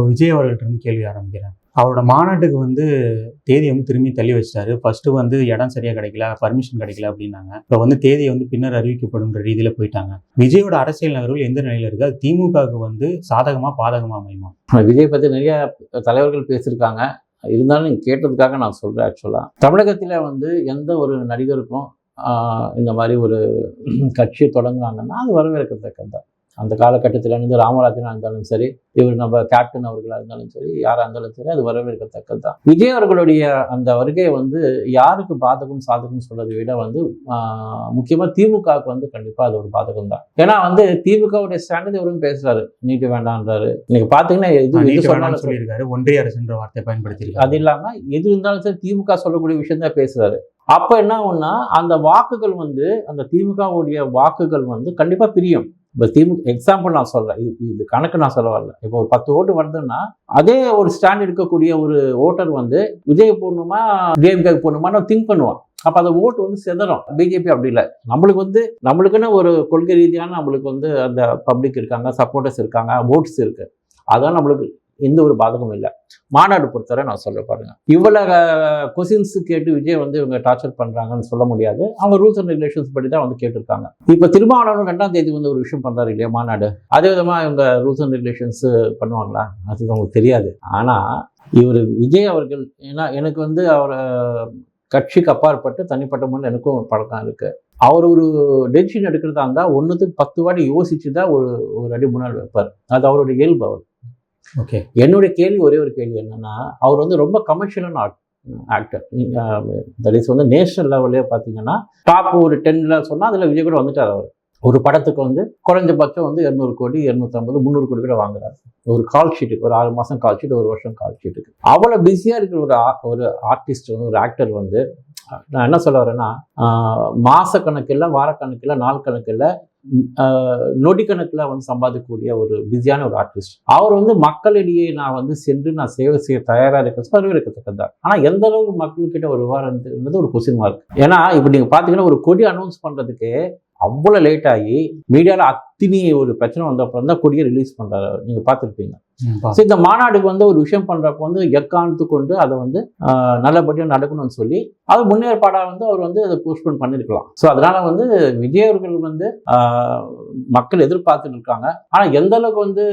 இப்போ விஜய் அவர்கள்ட்ட இருந்து கேள்வி ஆரம்பிக்கிறேன். அவரோட மாநாட்டுக்கு வந்து தேதியை வந்து திரும்பி தள்ளி வச்சிட்டாரு. ஃபர்ஸ்ட்டு வந்து இடம் சரியாக கிடைக்கல பர்மிஷன் கிடைக்கல அப்படின்னாங்க. இப்போ வந்து தேதியை வந்து பின்னர் அறிவிக்கப்படும்ன்ற ரீதியில் போயிட்டாங்க. விஜயோட அரசியல் நகர்வுகள் எந்த நிலையில் இருக்கு? அது திமுகவுக்கு வந்து சாதகமாக பாதகமாக அமையுமா? விஜய் பற்றி நிறைய தலைவர்கள் பேசியிருக்காங்க. இருந்தாலும் நீங்கள் கேட்டதுக்காக நான் சொல்கிறேன் ஆக்சுவலாக தமிழகத்தில் வந்து எந்த ஒரு நடிகருக்கும் இந்த மாதிரி ஒரு கட்சி தொடங்குனாங்கன்னா அது வரவேற்கத்தக்கது தான் அந்த காலகட்டத்தில் இருந்து ராமராஜனாக இருந்தாலும் சரி இவர் நம்ம கேப்டன் அவர்களாக இருந்தாலும் சரி யாராக இருந்தாலும் சரி அது வரவேற்கத்தக்கது தான் விஜய் அவர்களுடைய அந்த வருகை வந்து யாருக்கு பாதகம் சாதகம் சொல்றதை விட வந்து முக்கியமாக திமுகவுக்கு வந்து கண்டிப்பாக அது ஒரு பாதகம் தான் ஏன்னா வந்து திமுகவுடைய ஸ்டாண்டர்ட் இவரும் பேசுறாரு. நீட்டு வேண்டான்றாரு. இன்னைக்கு பார்த்தீங்கன்னா வேணாம்னு சொல்லியிருக்காரு. ஒன்றிய அரசுன்ற வார்த்தையை பயன்படுத்தியிருக்காரு. அது இல்லாம எது இருந்தாலும் சரி திமுக சொல்லக்கூடிய விஷயம் தான் பேசுறாரு. அப்ப என்ன ஆகும்னா அந்த வாக்குகள் வந்து அந்த திமுகவுடைய வாக்குகள் வந்து கண்டிப்பா பிரியும். இப்போ திமுக எக்ஸாம்பிள் நான் சொல்கிறேன் இது இது கணக்கு நான் சொல்ல வரல. இப்போ ஒரு பத்து ஓட்டு வருதுன்னா அதே ஒரு ஸ்டாண்ட் எடுக்கக்கூடிய ஒரு ஓட்டர் வந்து விஜய் போடணுமா டிஎம்கே போடணுமா திங்க் பண்ணுவான். அப்போ அந்த ஓட்டு வந்து சிதறும். பிஜேபி அப்படி இல்லை. நம்மளுக்கு வந்து நம்மளுக்குன்னு ஒரு கொள்கை ரீதியான நம்மளுக்கு வந்து அந்த பப்ளிக் இருக்காங்க சப்போர்ட்டர்ஸ் இருக்காங்க ஓட்ஸ் இருக்குது அதான் நம்மளுக்கு எந்த ஒரு பாதகமும் இல்லை. மாநாடு பொறுத்தவரை நான் சொல்ல பாருங்க. இவ்வளவு கொஸ்டின்ஸ் கேட்டு விஜய் வந்து இவங்க டார்ச்சர் பண்றாங்கன்னு சொல்ல முடியாது. அவங்க ரூல்ஸ் அண்ட் ரெகுலேஷன்ஸ் படி தான் வந்து கேட்டிருக்காங்க. இப்போ திருமாவளவன் ரெண்டாம் தேதி வந்து ஒரு விஷயம் பண்றாரு இல்லையா மாநாடு? அதே விதமா இவங்க ரூல்ஸ் அண்ட் ரெகுலேஷன்ஸ் பண்ணுவாங்களா? அது அவங்களுக்கு தெரியாது. ஆனா இவர் விஜய் அவர்கள் ஏன்னா எனக்கு வந்து அவரை கட்சிக்கு அப்பாற்பட்டு தனிப்பட்ட முறையில் எனக்கும் ஒரு பழக்கம் இருக்குது அவர் ஒரு டெசிஷன் எடுக்கிறதா இருந்தால் ஒன்றுத்துக்கு பத்து வாட்டி யோசிச்சு தான் ஒரு ஒரு அடி முன்னாள் வைப்பார். அது அவருடைய இயல்பு அவர். ஓகே என்னுடைய கேள்வி ஒரே ஒரு கேள்வி என்னன்னா அவர் வந்து ரொம்ப கமர்ஷியலான ஆர்ட் ஆக்டர் தட் இஸ் வந்து நேஷனல் லெவல்லே பார்த்தீங்கன்னா டாப் ஒரு டென்ல சொன்னால் அதில் விஜய் கூட வந்துட்டார் அவர். ஒரு படத்துக்கு வந்து குறைஞ்சபட்சம் வந்து இரநூறு கோடி இரநூத்தம்பது முந்நூறு கோடி கூட வாங்குறாரு. ஒரு கால் ஷீட்டுக்கு ஒரு ஆறு மாதம் கால் ஷீட் ஒரு வருஷம் கால் ஷீட்டுக்கு அவ்வளோ பிஸியாக இருக்கிற ஒரு ஆ- ஒரு ஆர்டிஸ்ட் வந்து ஒரு ஆக்டர் வந்து நான் என்ன சொல்ல வரேன்னா மாதக்கணக்கில் வாரக்கணக்கில் நாள் கணக்கில் நொடிக்கணக்கில் வந்து சம்பாதிக்கக்கூடிய ஒரு பிஸியான ஒரு ஆர்டிஸ்ட். அவர் வந்து மக்களிடையே நான் வந்து சென்று நான் சேவை செய்ய தயாராக இருக்க வரவேற்கத்தக்கதான் ஆனால் எந்த அளவுக்கு மக்கள்கிட்ட ஒரு விவரம் ஒரு கொஸ்டின் மார்க் ஏன்னா இப்போ நீங்கள் பார்த்தீங்கன்னா ஒரு கொடி அனௌன்ஸ் பண்ணுறதுக்கு அவ்வளோ லேட் ஆகி மீடியாவில் அத்தினி ஒரு பிரச்சனை வந்த அப்புறம் தான் கொடியை ரிலீஸ் பண்ணுறாரு நீங்கள் பார்த்துருப்பீங்க. ஸோ இந்த மாநாடுக்கு வந்து ஒரு விஷயம் பண்ணுறப்ப வந்து எக்காந்து கொண்டு அதை வந்து நல்லபடியாக நடக்கணும்னு சொல்லி அது முன்னேற்பாடாக வந்து அவர் வந்து அதை போஸ்ட்போன் பண்ணியிருக்கலாம் ஸோ அதனால வந்து விஜய் அவர்கள் வந்து மக்கள் எதிர்பார்த்துட்டு இருக்காங்க. ஆனால் எந்த அளவுக்கு வந்து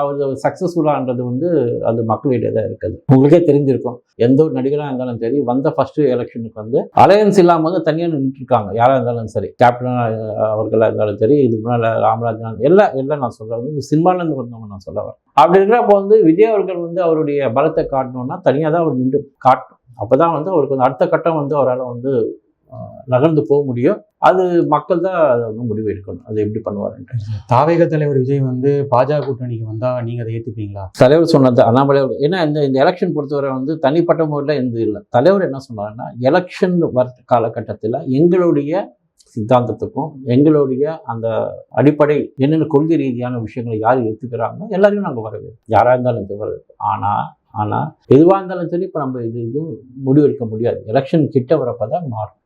அவர் சக்ஸஸ்ஃபுல்லான்றது வந்து அது மக்களிடையே தான் இருக்குது. உங்களுக்கே தெரிஞ்சிருக்கும். எந்த ஒரு நடிகராக இருந்தாலும் சரி வந்த ஃபர்ஸ்ட் எலெக்ஷனுக்கு வந்து அலையன்ஸ் இல்லாமல் வந்து தனியாக நின்றுருக்காங்க யாராக இருந்தாலும் சரி கேப்டன் அவர்களாக இருந்தாலும் சரி இதுக்கு முன்னால் ராமராஜன் எல்லாம் எல்லாம் நான் சொல்கிறேன் சினிமாலேருந்து வந்தவங்க நான் சொல்ல வரேன். அப்படி இருக்கிறப்ப வந்து விஜய் அவர்கள் வந்து அவருடைய பலத்தை காட்டணும்னா தனியாக தான் அவர் நின்று காட்டணும் அப்போ தான் வந்து அவருக்கு வந்து அடுத்த கட்டம் வந்து அவரால் வந்து நகர்ந்து போக முடியும். அது மக்கள் தான் அதை வந்து முடிவு எடுக்கணும். அது எப்படி பண்ணுவாருன்ட்டு. தாவேக தலைவர் விஜய் வந்து பாஜக கூட்டணிக்கு வந்தா நீங்க அதை ஏத்துப்பீங்களா? தலைவர் சொன்னது அண்ணாமலை ஏன்னா இந்த இந்த எலெக்ஷன் பொறுத்தவரை வந்து தனிப்பட்ட முறையில் எந்த இல்லை. தலைவர் என்ன சொன்னாருன்னா எலெக்ஷன் வர காலகட்டத்தில் எங்களுடைய சித்தாந்தத்துக்கும் எங்களுடைய அந்த அடிப்படை என்னென்ன கொள்கை ரீதியான விஷயங்களை யார் ஏற்றுக்கிறாங்களோ எல்லாரையும் நாங்கள் வரவேற்போம் யாராக இருந்தாலும் இது ஆனால் ஆனால் எதுவாக இருந்தாலும் சரி இப்போ நம்ம இது இதுவும் முடிவெடுக்க முடியாது. எலெக்ஷன் கிட்ட வரப்போ தான் மாறும்.